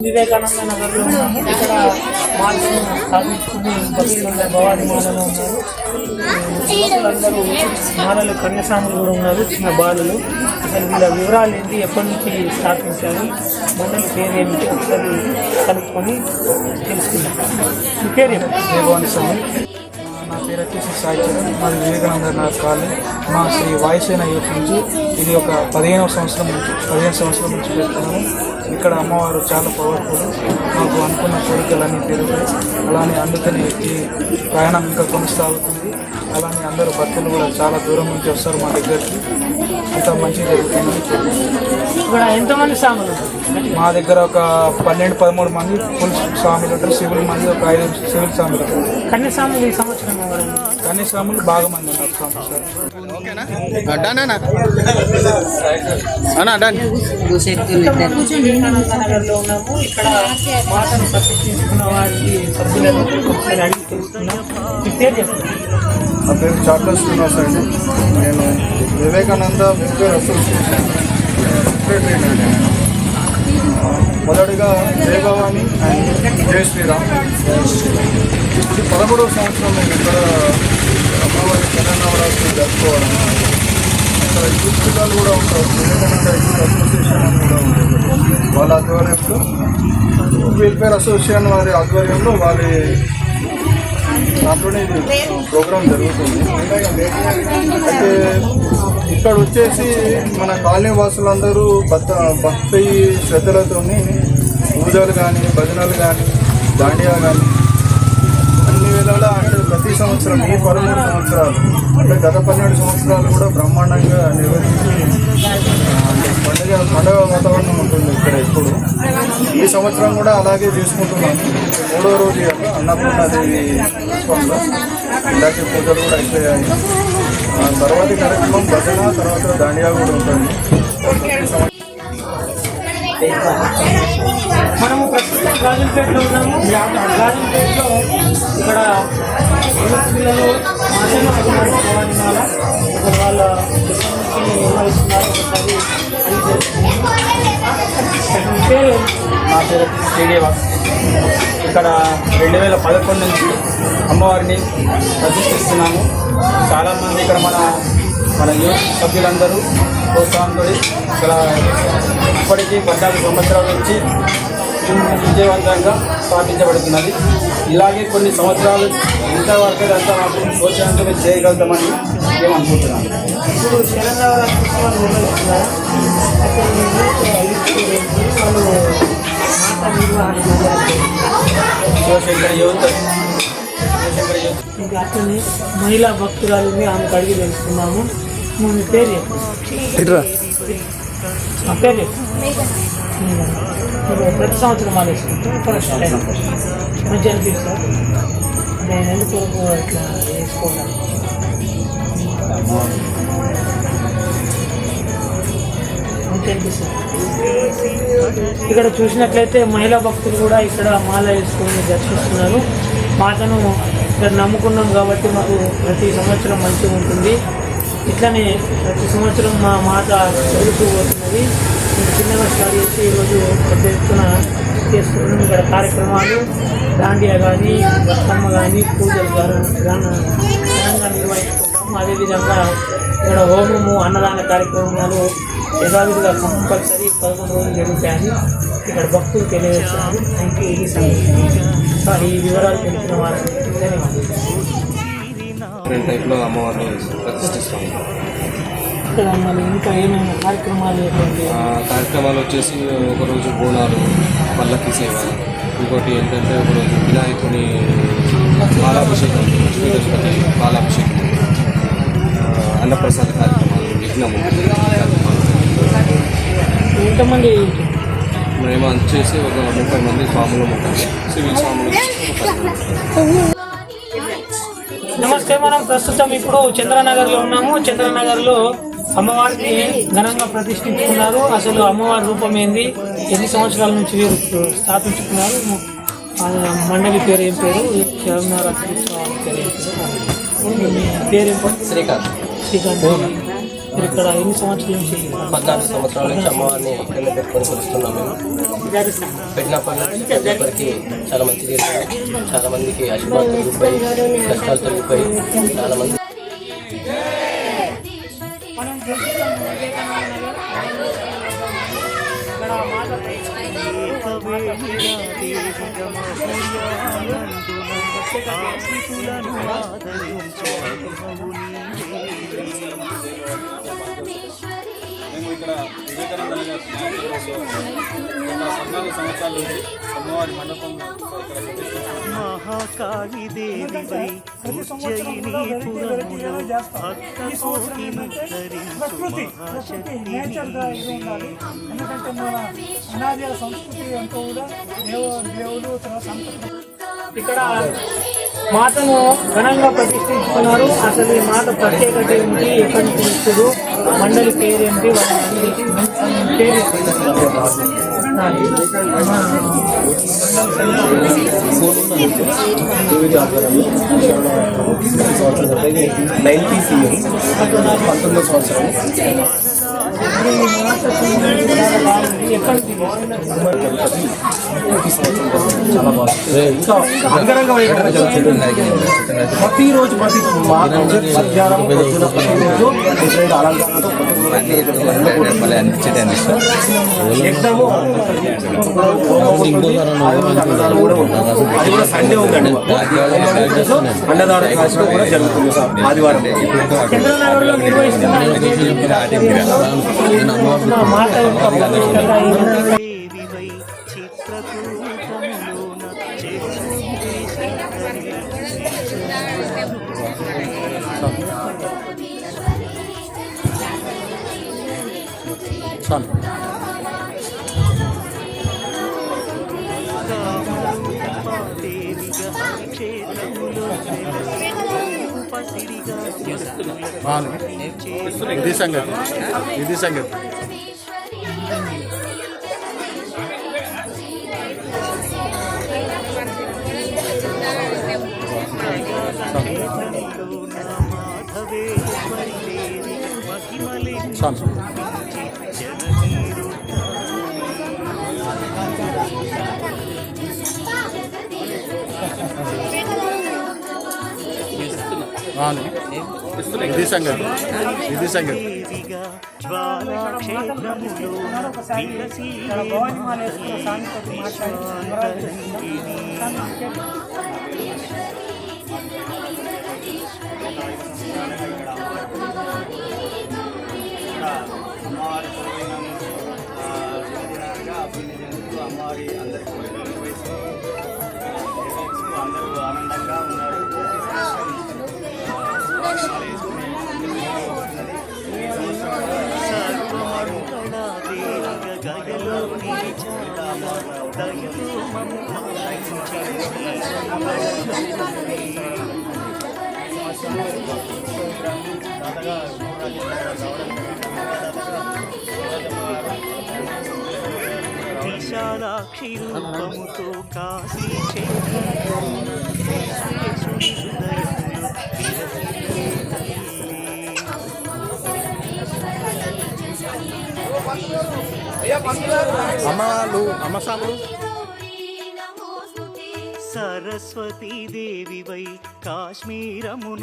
వివేకానంద నగర్లో ఇక్కడ మార్గం సాధించుకుని భక్తులు భవాని మాలలో ఉన్నారు. యువకులందరూ మాలలు కన్యస్వాములు కూడా ఉన్నారు చిన్న బాలలు. అసలు వీళ్ళ వివరాలు ఏంటి? ఎప్పటి నుంచి స్థాపించాలి మండలి పేరు ఏమిటి? ఒకసారి కనుక్కొని తెలుసుకుందాం. పేరు ఏమిటి? భగవాన్ స్వామి. పేరు వచ్చేసి సాయి చరణ్ మాది వివేకానంద నగర్ కాలనీ. మా శ్రీ వాయుసేన యూత్ నుంచి ఇది ఒక పదిహేనవ సంవత్సరం నుంచి పదిహేను సంవత్సరం నుంచి పెడుతున్నాము ఇక్కడ అమ్మవారు చాలా పవర్ఫుల్ మాకు అనుకున్న కోరికలన్నీ పెరుగుతాయి అలానే అందుకని ఈ ప్రయాణం ఇంకా కొనసాగుతుంది. అలానే అందరూ భక్తులు కూడా చాలా దూరం నుంచి వస్తారు మా దగ్గరికి. అంత మంచి జరుగుతుంది ఇక్కడ ఎంతమంది స్వాములు మా దగ్గర ఒక పన్నెండు పదమూడు మంది ఫుల్ స్వామిలు ఉంటారు. సివిల్ మంది ఒక ఐదు సివిల్ స్వామిలు కన్యస్వాములు ఈ సంవత్సరం బాగా మంది ఉన్నాము ఇక్కడ మాటను ప్రతిష్ఠించుకున్న వారికి సభ్యులను ఒకసారి అడిగి తెలుసుకున్నాం మీ పేరు చెప్పండి. నా పేరు చాట్ల శ్రీనివాస్ అండి. నేను వివేకానంద వెల్ఫేర్ అసోసియేషన్. సెక్రటరీ అండి. నేను మొదటిగా జయ భవాని అండ్ జయ శ్రీరామ్. ఇది పదమూడవ సంవత్సరం నేను ఇక్కడ అమ్మవారి శరణవరాత్రి జరుపుకోవడం. ఇక్కడ యూత్ కూడా ఉంటారు వివేకానంద యూత్ అసోసియేషన్ అని కూడా ఉంటుంది. వాళ్ళ ఆధ్వర్యంలో. వెల్ఫేర్ అసోసియేషన్ వారి ఆధ్వర్యంలో వారి దాంట్లోనే ఇది ప్రోగ్రామ్ జరుగుతుంది. అయితే ఇక్కడ వచ్చేసి మన కాలనీ వాసులందరూ భక్త భక్తి శ్రద్ధలతోని పూజలు కానీ భజనలు కానీ దాండియా కానీ అన్ని వేళలా అంటే ప్రతి సంవత్సరం ఈ పదమూడు సంవత్సరాలు అంటే గత పన్నెండు సంవత్సరాలు కూడా బ్రహ్మాండంగా నిర్వహించి పండుగ పండుగ వాతావరణం ఉంటుంది ఇక్కడ ఎప్పుడు. ఈ సంవత్సరం కూడా అలాగే చేసుకుంటున్నాం మూడో రోజు అన్నపూర్ణాదేవి ఉత్సవంలో ఇందాక పూజలు కూడా అయిపోయాయి. తర్వాతి కార్యక్రమం భజన తర్వాత దాండియా కూడా ఉంటుంది. మనము ప్రస్తుతం గాజులపేటలో ఉన్నాము. గాజులపేటలో ఇక్కడ పిల్లలు మాటలు అడుగుతున్నారు భవాని వాళ్ళ నిర్వహిస్తున్నారు ఒకసారి పేరు నా పేరు శ్రీనివాస్. ఇక్కడ రెండు వేల పదకొండు నుంచి అమ్మవారిని ప్రతిష్ఠిస్తున్నాము. చాలామంది ఇక్కడ మన మన యూత్ సభ్యులందరూ ప్రోత్సాహంతో ఇక్కడ ఇప్పటికీ పద్నాలుగు సంవత్సరాల నుంచి విజయవంతంగా స్థాపించబడుతున్నది. ఇలాగే కొన్ని సంవత్సరాలు ఇంతవరకు అంతా మాకు ప్రోత్సాహంతో మేము చేయగలుగుతామని మేము అనుకుంటున్నాను ఇప్పుడు తెలంగాణ ఇంకా అట్లనే మహిళా భక్తురాలు ఆమెకు అడిగి తెలుసుకున్నాము నువ్వు మీ పేరు చెప్పు పేరు ప్రతి సంవత్సరం మానేసుకుంటాం ఫస్ట్ టైం మంచి అనిపిస్తారు నేను ఎందుకు ఇట్లా వేసుకోవడానికి ఇక్కడ చూసినట్లయితే మహిళా భక్తులు కూడా ఇక్కడ మాల వేసుకొని దర్శిస్తున్నారు. మాతను ఇక్కడ నమ్ముకున్నాం కాబట్టి మాకు ప్రతి సంవత్సరం మంచిగా ఉంటుంది. ఇట్లనే ప్రతి సంవత్సరం మా మాత పెరుగుతూ పోతున్నది. చిన్నగా స్టార్ట్ చేసి ఈరోజు పెద్ద ఎత్తున చేస్తున్నాం ఇక్కడ కార్యక్రమాలు దాండియా కానీ బతుకమ్మ కానీ పూజలు కానీ అదేవిధంగా ఇక్కడ హోమము అన్నదాన కార్యక్రమాలు యథావిధిగా కంపల్సరీ పదకొండు రోజులు జరుగుతాయని ఇక్కడ భక్తులు తెలియజేస్తున్నారు. థ్యాంక్ యూ ఇది సార్ ఈ వివరాలు తెలిపిన వారికి ధన్యవాదాలు. టైప్లో అమ్మవారిని ప్రతిష్ఠిస్తాము. ఇక్కడ మళ్ళీ ఇంకా ఏమైనా కార్యక్రమాలు కార్యక్రమాలు వచ్చేసి ఒకరోజు బోనాలు పల్లకి సేవ ఇంకోటి ఏంటంటే ఒకరోజు వినాయకుని పాలాభిషేకం లక్ష్మీగణపతి పాలాభిషేకం ఆ, అన్నప్రసాద కార్యక్రమాలు యజ్ఞము ఎంతమంది? మేము వచ్చేసి ఒక ముప్పై మంది స్వాములు ఉంటాము సివిల్ స్వాములు. నమస్తే మనం ప్రస్తుతం ఇప్పుడు చంద్రనగర్లో ఉన్నాము. చంద్రనగర్లో అమ్మవారిని ఘనంగా ప్రతిష్ఠించుకున్నారు. అసలు అమ్మవారి రూపం ఏంది? ఎన్ని సంవత్సరాల నుంచి వీరు స్థాపించుకున్నారు? మండలి పేరు ఏం పేరు? పేరు ఏం పేరు మీ పేరు ఏం పేరు? శ్రీకాంత్ శ్రీకాంత్ మీరు ఇక్కడ ఎన్ని సంవత్సరాల నుంచి పద్నాలుగు సంవత్సరాల నుంచి అమ్మవారిని ఇక్కడనే పెట్టుకొని కొలుస్తున్నాం మేము. పెట్టినప్పటి నుంచి ఒక్కరికి చాలా మంచి జరిగింది చాలా మందికి అశుభాలు తొలగిపోయి కష్టాలు తొలగిపోయి చాలా మంది మనం చూస్తున్నాం ఇక్కడ మాత మేము ఇక్కడ వివేకానంద పద్నాలుగు సంవత్సరాల నుంచి అమ్మవారి మండపం. మహాకాళి ఇది ఉండాలి ఎందుకంటే మన సంస్కృతి అంతా కూడా దేవ దేవుడు తర్వాత సంస్కృతి ఇక్కడ మాతను ఘనంగా ప్రతిష్ఠించుకున్నారు. అసలు ఈ మాత ప్రత్యేకత ఏంటి ఎక్కడి నుంచి మండలి పేరు ఏంటి వాళ్ళ పేరు నైన్టీ సీఎం పంతొమ్మిదో సంవత్సరం. ప్రతిరోజు ప్రతి మధ్యాహ్నం పొద్దున ప్రతిరోజు అలంకరణతో కూడా ఉంటుంది. అది కూడా సండే ఉందండి అన్నదాన కార్యక్రమం కూడా జరుగుతుంది సార్ ఆదివారం చంద్రనగర్లో నిర్వహిస్తున్న దేవిగా క్షేత్రములో పసిరిగా ఇది సంగతి. ఇది సంగతి. మాధవేశ్వరి దేవి ఇది సంగతి. ఇది సంగతి. అమ్మవారి అమ్మవారి అందరికీ విశాలాక్షి రూపముతో కాశీ క్షేత్రమున అమ్మ అమ్మసాములు. అమ్మ దేవి వై కాశ్మీరమున